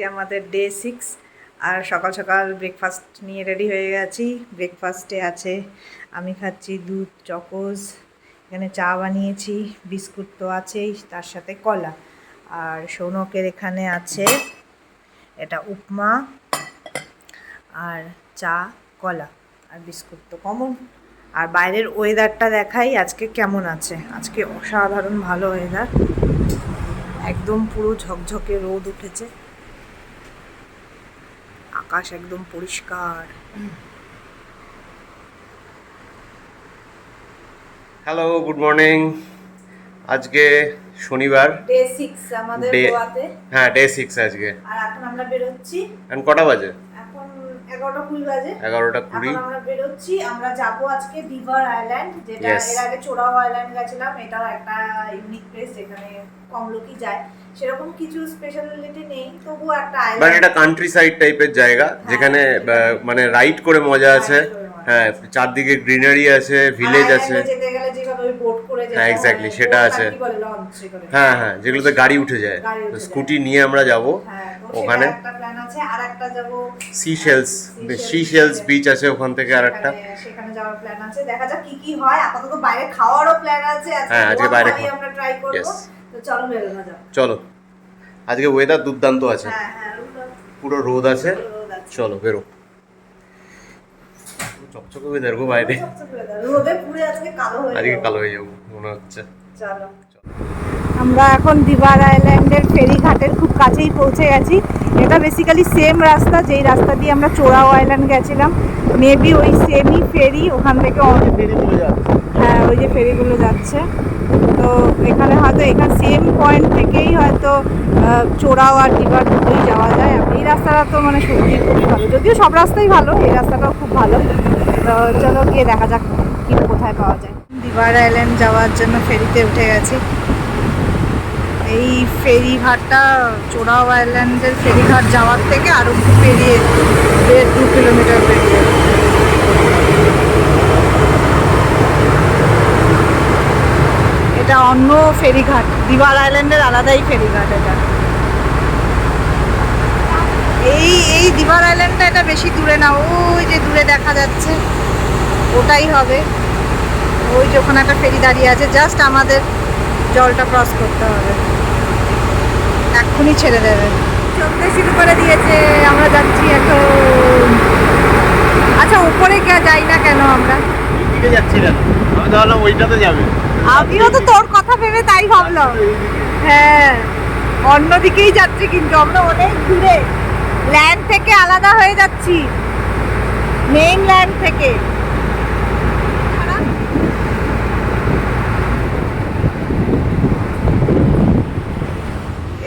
আজকে আমাদের day six আর সকাল সকাল ব্রেকফাস্ট নিয়ে রেডি হয়ে গেছি। ব্রেকফাস্টে আছে, আমি খাচ্ছি দুধ চকোজ এখানে চা বানিয়েছি, বিস্কুট তো আছেই, তার সাথে কলা। আর সৌনকের এখানে আছে এটা উপমা আর চা, কলা আর বিস্কুট তো কমন আর বাইরের ওয়েদারটা দেখাই, আজকে কেমন আছে? আজকে অসাধারণ ভালো ওয়েদার একদম পুরো ঝকঝকে রোদ উঠেছে। আকাশ একদম পরিষ্কার। হ্যালো গুড মর্নিং আজকে শনিবার। ডে সিক্স আমাদের Day- গোয়াতে। হ্যাঁ ডে সিক্স আজকে। আর এখন আমরা বেরোচ্ছি। এখন কটা বাজে? এগারোটা কুড়ি বাজে। এগারোটা কুড়ি। আমরা বেরোচ্ছি। আমরা যাব আজকে বিভার আইল্যান্ড যেটা এর আগে চোরাও আইল্যান্ড গেছিলাম। এটাও একটা ইউনিক প্লেস যেখানে কম লোকই যায়। সেরকম কিছু স্পেশালিটি নেই তবুও একটা আইল্যান্ড এটা কান্ট্রি সাইড টাইপের জায়গা যেখানে মানে রাইড করে মজা আছে। হ্যাঁ চারদিকে গ্রিনারি আছে ভিলেজ আছে। হ্যাঁ, হয়, exactly, সেটা আছে। হ্যাঁ হ্যাঁ যেগুলোতে গাড়ি উঠে যায়। স্কুটি নিয়ে আমরা যাব। হ্যাঁ, ওখানে? সেটা একটা প্ল্যান আছে আর একটা যাব sea shells sea shells beach আছে ওখান থেকে আর একটা সেখানে- যাওয়ার প্ল্যান আছে। দেখা যাক কি কি হয় আপাতত বাইরে খাওয়ারও প্ল্যান আছে হ্যাঁ, আজকে বাইরে। আমরা ট্রাই করব। তো চলো বেরোনো যাক। চলো। আজকে ওয়েদার দুর্দান্ত আছে। পুরো রোদ আছে। চলো বেরো। চকচকে ওয়েদার গো বাইরে। রোদে পুড়ে আজকে কালো হয়ে আজকে যাব। কালো হয়ে যাব মনে হচ্ছে। চলো। আমরা এখন দিবার আইল্যান্ডের ফেরি ঘাটের খুব কাছেই পৌঁছে গেছি। এটা বেসিক্যালি সেম রাস্তা যেই রাস্তা দিয়ে আমরা চোরাও আইল্যান্ড গেছিলাম। মেবি ওই সেমই ফেরি ওখান থেকে অনেক হ্যাঁ ওই যে ফেরিগুলো যাচ্ছে। তো এখানে হয়তো এখানে সেম পয়েন্ট থেকেই হয়তো চোরাও আর ডিবার দুটোই যাওয়া যায়। আর এই রাস্তাটা তো মানে সত্যি খুবই ভালো। যদিও সব রাস্তাই ভালো এই রাস্তাটাও খুব ভালো। তো চলো গিয়ে দেখা যাক কি কোথায় পাওয়া যায়। দিবার আইল্যান্ড যাওয়ার জন্য ফেরিতে উঠে গেছি। এই ফেরিঘাটটা চোরাও আইল্যান্ডের ফেরিঘাট যাওয়ার থেকে আরও একটু পেরিয়ে দেড় দু কিলোমিটার পেরিয়ে। এটা অন্য ফেরিঘাট, দিবার আইল্যান্ডের আলাদাই ফেরিঘাট এটা। এই এই দিবার আইল্যান্ডটা এটা বেশি দূরে না, ওই যে দূরে দেখা যাচ্ছে, ওটাই হবে। ওই যে ওখানে একটা ফেরি দাঁড়িয়ে আছে, জাস্ট আমাদের জলটা ক্রস করতে হবে। এক্ষুনি ছেড়ে দেবে। চলতে শুরু করে দিয়েছে আমরা যাচ্ছি এখন। আচ্ছা উপরে কে যাই না কেন আমরা? যাচ্ছি আমি তো ভাবলাম ওইটাতে যাবে। আমিও তো তোর কথা ভেবে তাই ভাবলাম। হ্যাঁ অন্যদিকেই যাচ্ছি কিন্তু আমরা অনেক দূরে। ল্যান্ড থেকে আলাদা হয়ে যাচ্ছি। মেইন ল্যান্ড থেকে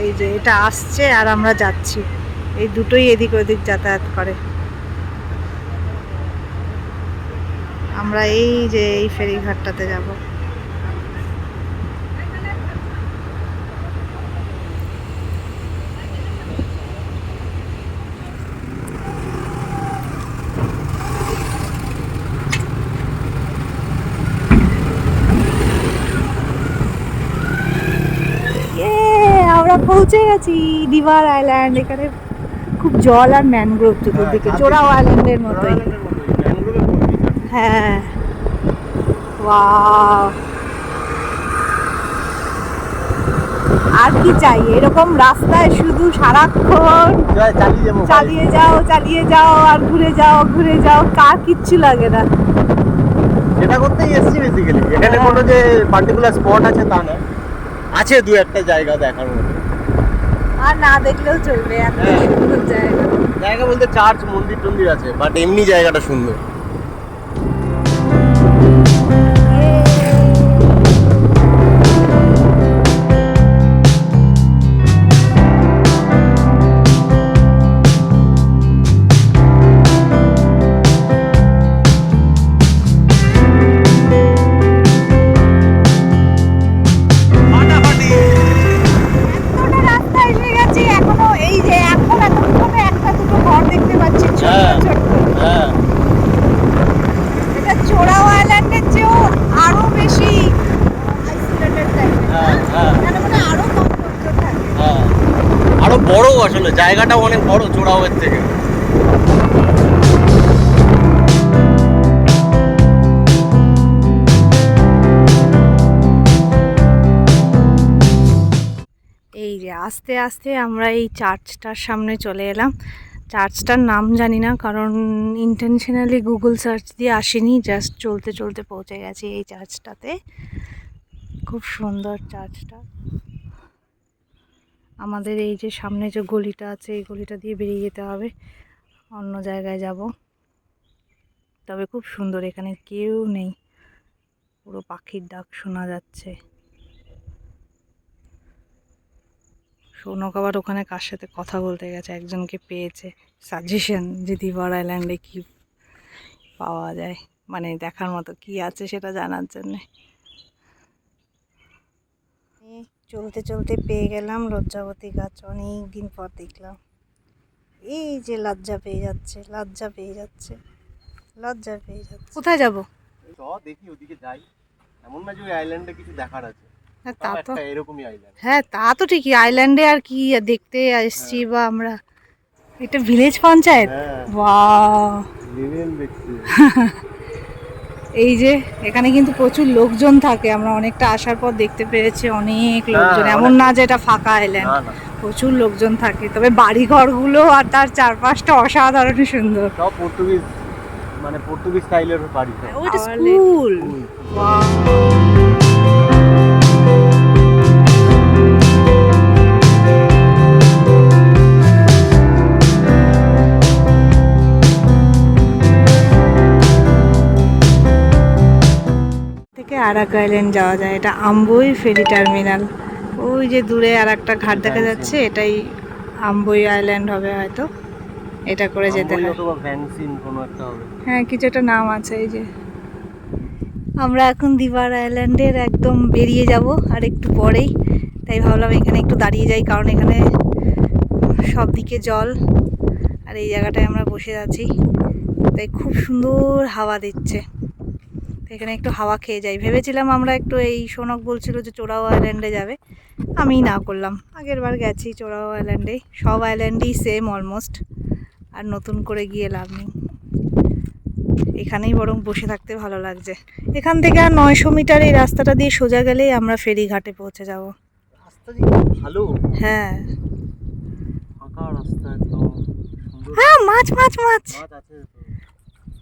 এই যে এটা আসছে আর আমরা যাচ্ছি। এই দুটোই এদিক ওদিক যাতায়াত করে। আমরা এই যে এই ফেরিঘাটটাতে যাব আমরা পৌঁছে গেছি দিবার আইল্যান্ড এখানে খুব জল আর ম্যানগ্রোভ চতুর্দিকে চোরাও আইল্যান্ডের মতোই। হ্যাঁ। আর কি চাই? এরকম রাস্তায় শুধু সারাক্ষণ চালিয়ে যাও চালিয়ে যাও আর ঘুরে যাও ঘুরে যাও কার কিচ্ছু লাগে না। এটা করতেই এসছি বেসিক্যালি এখানে হ্যাঁ। কোনো যে পার্টিকুলার স্পট আছে তা না আছে দু একটা জায়গা দেখার মতো। না দেখলেও চলবে এত হ্যাঁ। সুন্দর জায়গা জায়গা বলতে চার্চ মন্দির টন্দির আছে বাট এমনি জায়গাটা সুন্দর আসলে জায়গাটা অনেক বড় চোরাওয়ের থেকে। এই যে, আস্তে আস্তে আমরা এই চার্চটার সামনে চলে এলাম। চার্চটার নাম জানি না, কারণ ইন্টেনশনালি গুগল সার্চ দিয়ে আসিনি জাস্ট চলতে চলতে পৌঁছে গেছি এই চার্চটাতে। খুব সুন্দর চার্চটা। আমাদের এই যে সামনে যে গলিটা আছে, এই গলিটা দিয়ে বেরিয়ে যেতে হবে। অন্য জায়গায় যাব। তবে খুব সুন্দর, এখানে কেউ নেই। পুরো পাখির ডাক শোনা যাচ্ছে। সৌনক আবার ওখানে কার সাথে কথা বলতে গেছে? একজনকে পেয়েছে। সাজেশন যে দিবার আইল্যান্ডে কি পাওয়া যায়? মানে দেখার মতো কি আছে সেটা জানার জন্যে। চলতে চলতে পেয়ে গেলাম লজ্জাবতী গাছ অনেক দিন পর দেখলাম। এই যে লজ্জা পেয়ে যাচ্ছে লজ্জা পেয়ে যাচ্ছে লজ্জা পেয়ে যাচ্ছে। কোথায় যাব? দেখি ওদিকে যাই। এমন না যে ওই আইল্যান্ডে কিছু দেখার আছে। হ্যাঁ তা তো এরকমই আইল্যান্ড হ্যাঁ তা তো ঠিকই। আইল্যান্ডে আর কি দেখতে এসছি বা আমরা। এটা ভিলেজ পঞ্চায়েত? হ্যাঁ। বাহ লিভেন দেখছি এই যে এখানে কিন্তু প্রচুর লোকজন থাকে। আমরা অনেকটা আসার পর দেখতে পেরেছি অনেক লোকজন। হ্যাঁ, এমন না যে এটা ফাঁকা আইল্যান্ড না না। প্রচুর লোকজন থাকে। তবে বাড়ি ঘরগুলো আর তার চারপাশটা অসাধারণ সুন্দর। সব পর্তুগিজ মানে পর্তুগিজ স্টাইলের বাড়ি। স্কুল হুম। থেকে আর এক আইল্যান্ড যাওয়া যায়। এটা আম্বই ফেরি টার্মিনাল। ওই যে দূরে আর একটা ঘাট দেখা যাচ্ছে এটাই আম্বই আইল্যান্ড হবে হয়তো। এটা করে যেতে হয়। হবে। হ্যাঁ কিছু একটা নাম আছে এই যে। আমরা এখন দিবার আইল্যান্ডের একদম বেরিয়ে যাব আর একটু পরেই। তাই ভাবলাম এখানে একটু দাঁড়িয়ে যাই কারণ এখানে সব দিকে জল। আর এই জায়গাটায় আমরা বসে আছি। তাই খুব সুন্দর হাওয়া দিচ্ছে। এখানে একটু হাওয়া খেয়ে যাই। ভেবেছিলাম আমরা একটু এই সোনক বলছিল যে চোরাও আইল্যান্ডে যাবে। আমি না করলাম। আগের বার গেছি চোরাও আইল্যান্ডে সব আইল্যান্ডেই সেম অলমোস্ট আর নতুন করে গিয়ে লাভ নেই। এখানেই বরং বসে থাকতে ভালো লাগছে। এখান থেকে আর নয়শো মিটার এই রাস্তাটা দিয়ে সোজা গেলেই আমরা ফেরিঘাটে পৌঁছে যাব। ভালো। হ্যাঁ। হ্যাঁ মাছ মাছ মাছ।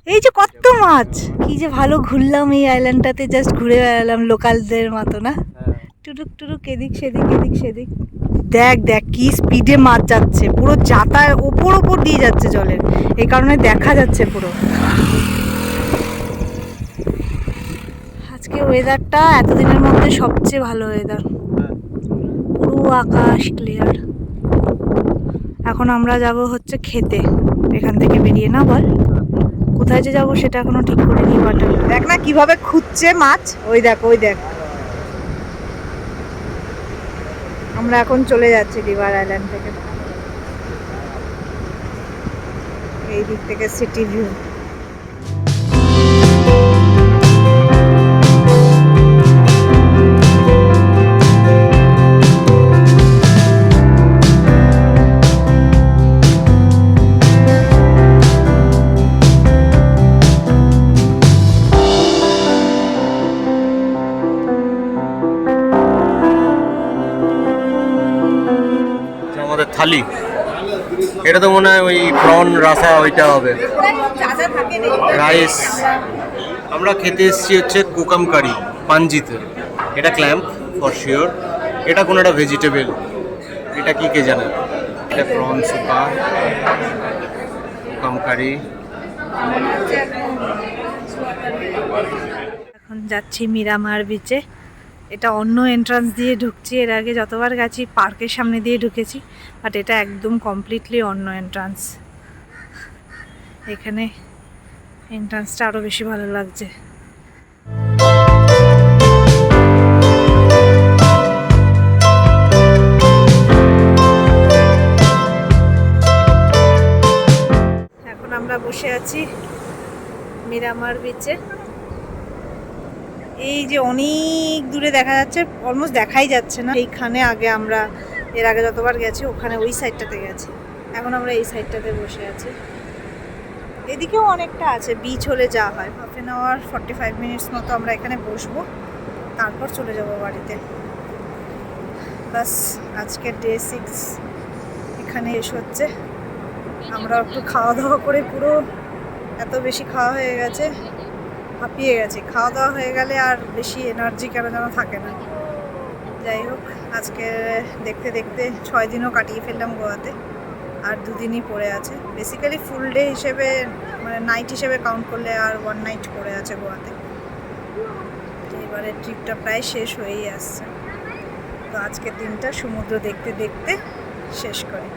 এই যে কত মাছ! কি যে ভালো ঘুরলাম এই আইল্যান্ডটাতে জাস্ট ঘুরে বেড়ালাম লোকালদের মতো না? হ্যাঁ। টুরুক টুরুক এদিক সেদিক এদিক সেদিক। দেখ দেখ কি স্পিডে মাছ যাচ্ছে। পুরো যাতায় ওপর ওপর দিয়ে যাচ্ছে জলের। এই কারণে দেখা যাচ্ছে পুরো। আজকে ওয়েদারটা এতদিনের মধ্যে সবচেয়ে ভালো ওয়েদার। পুরো আকাশ ক্লিয়ার এখন আমরা যাব হচ্ছে খেতে। এখান থেকে বেরিয়ে না বল? কোথায় যে যাব সেটা এখনও ঠিক করে করিনি বাট দেখ না কীভাবে খুঁজছে মাছ। ওই দেখ ওই দেখ। আমরা এখন চলে যাচ্ছি রিভার আইল্যান্ড থেকে। এই দিক থেকে সিটি ভিউ আমাদের থালি। এটা তো মনে হয় ওই প্রন রাসা ওইটা হবে। রাইস। আমরা খেতে এসেছি হচ্ছে কোকাম কারি পাঞ্জিতে এটা ক্ল্যাম্প ফর শিওর এটা কোনো একটা ভেজিটেবল এটা কি কে জানে? এটা প্রন সুপা, কোকাম কারি। এখন যাচ্ছি মিরামার বিচে এটা অন্য এন্ট্রান্স দিয়ে ঢুকছি, এর আগে যতবার গেছি পার্কের সামনে দিয়ে ঢুকেছি বাট এটা একদম কমপ্লিটলি অন্য এন্ট্রান্স এখানে এন্ট্রান্সটা আরও বেশি ভালো লাগছে। এখন আমরা বসে আছি মিরামার বিচে এই যে অনেক দূরে দেখা যাচ্ছে অলমোস্ট দেখাই যাচ্ছে না। এইখানে আগে আমরা, এর আগে যতবার গেছি, ওখানে ওই সাইডটাতে গেছি। এখন আমরা এই সাইডটাতে বসে আছি। এদিকেও অনেকটা আছে বিচ হলে যা হয়। Half an hour forty five minutes মতো আমরা এখানে বসবো। তারপর চলে যাব বাড়িতে। বাস, আজকের ডে সিক্স এখানে এসে হচ্ছে। আমরা একটু খাওয়া দাওয়া করে পুরো, এত বেশি খাওয়া হয়ে গেছে। হাঁপিয়ে গেছে। খাওয়া দাওয়া হয়ে গেলে আর বেশি এনার্জি কেন যেন থাকে না। যাই হোক, আজকে দেখতে দেখতে ছয় দিনও কাটিয়ে ফেললাম গোয়াতে। আর দুদিনই পড়ে আছে। বেসিক্যালি ফুল ডে হিসেবে মানে নাইট হিসেবে কাউন্ট করলে আর ওয়ান নাইট পড়ে আছে গোয়াতে। এবারে ট্রিপটা প্রায় শেষ হয়েই আসছে। তো আজকের দিনটা সমুদ্র দেখতে দেখতে শেষ করি।